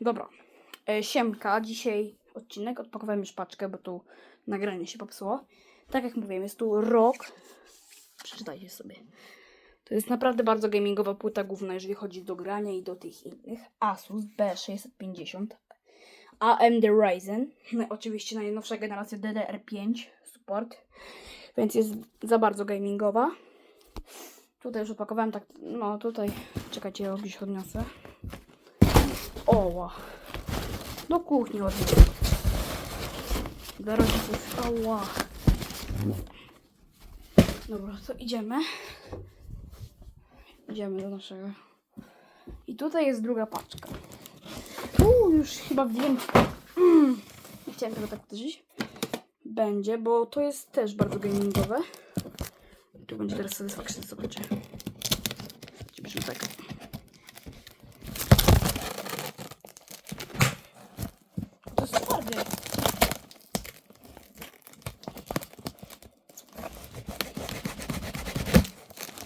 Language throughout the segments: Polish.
Dobra. E, Siemka, dzisiaj odcinek. Odpakowałem już paczkę, bo tu nagranie się popsuło. Tak jak mówiłem, jest tu rok. Przeczytajcie sobie. To jest naprawdę bardzo gamingowa płyta główna, jeżeli chodzi do grania i do tych innych. Asus B650 AMD Ryzen. No, oczywiście najnowsza generacja DDR5 support, więc jest za bardzo gamingowa. Tutaj już opakowałem tak, no tutaj, czekajcie, ja gdzieś odniosę. Oła. Do kuchni odniosę. Dla rodziców, oła. Dobra, to idziemy. Idziemy do naszego. I tutaj jest druga paczka. Uuu, już chyba wiem. Mm. Nie chciałem tego tak uderzyć. Będzie, bo to jest też bardzo gamingowe. Tu będzie teraz satysfaction, zobaczę. Bierzemy tak.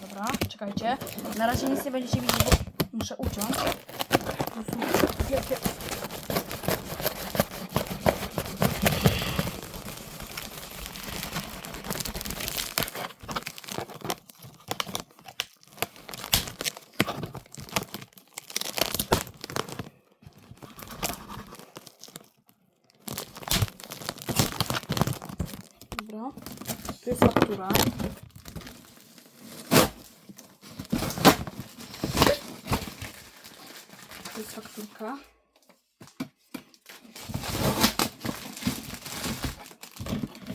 Dobra, czekajcie. Na razie nic nie będziecie widzieć, bo muszę uciąć. To są wielkie... Dobra. Tu jest faktura. To jest fakturka.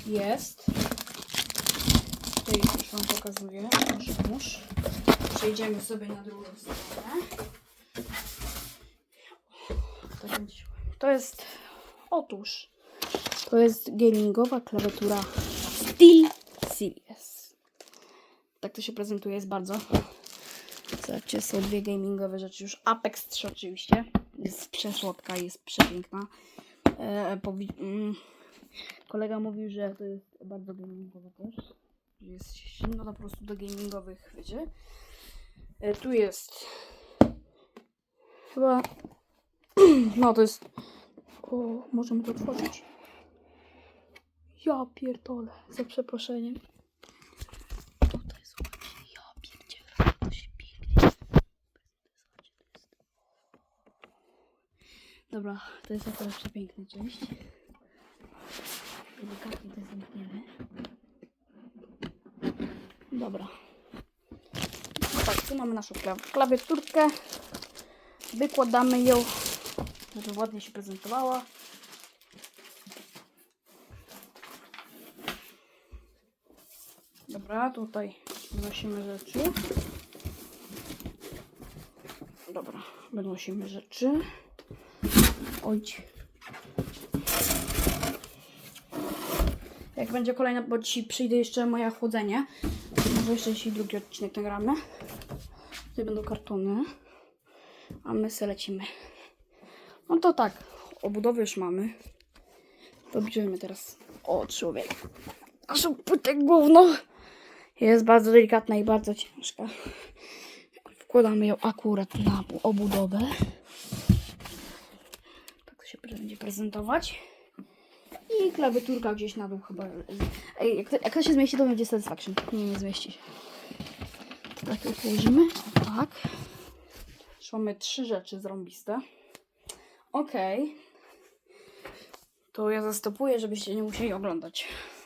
Jest. Tutaj już Wam pokazuję. Proszę, pomóż. Przejdziemy sobie na drugą stronę. To jest... Otóż to jest gamingowa klawiatura Steel Series. Tak to się prezentuje, jest bardzo. Zobaczcie, są dwie gamingowe rzeczy już. Apex 3 oczywiście. Jest przesłodka, jest przepiękna. E, mm, kolega mówił, że to jest bardzo gamingowa też. Jest no po prostu do gamingowych, wiecie. E, tu jest chyba no to jest o, możemy to otworzyć. Ja pierdolę, za przeproszeniem. Tutaj zobaczcie, ja pierdzielę, to się pięknie. Dobra, to jest akurat przepiękna część. Delikatnie to zamkniemy. Dobra. No tak, tu mamy naszą klaw- klawiaturkę. Wykładamy ją, żeby ładnie się prezentowała. Dobra, tutaj wynosimy rzeczy. Dobra, wynosimy rzeczy. Ojć. Jak będzie kolejna, bo dzisiaj przyjdzie jeszcze moje chłodzenie. Może jeszcze dzisiaj drugi odcinek nagramy. Tutaj będą kartony. A my se lecimy. No to tak, obudowy już mamy. To teraz. O, człowiek. Naszą płytę główną. Jest bardzo delikatna i bardzo ciężka. Wkładamy ją akurat na obudowę. Tak się będzie prezentować. I klawiaturka gdzieś na dół chyba. Jak, to, jak to się zmieści, to będzie satisfaction. Nie, nie zmieści się. Tak ją położymy. Tak. Już mamy trzy rzeczy zrąbiste. Okej. To ja zastopuję, żebyście nie musieli oglądać.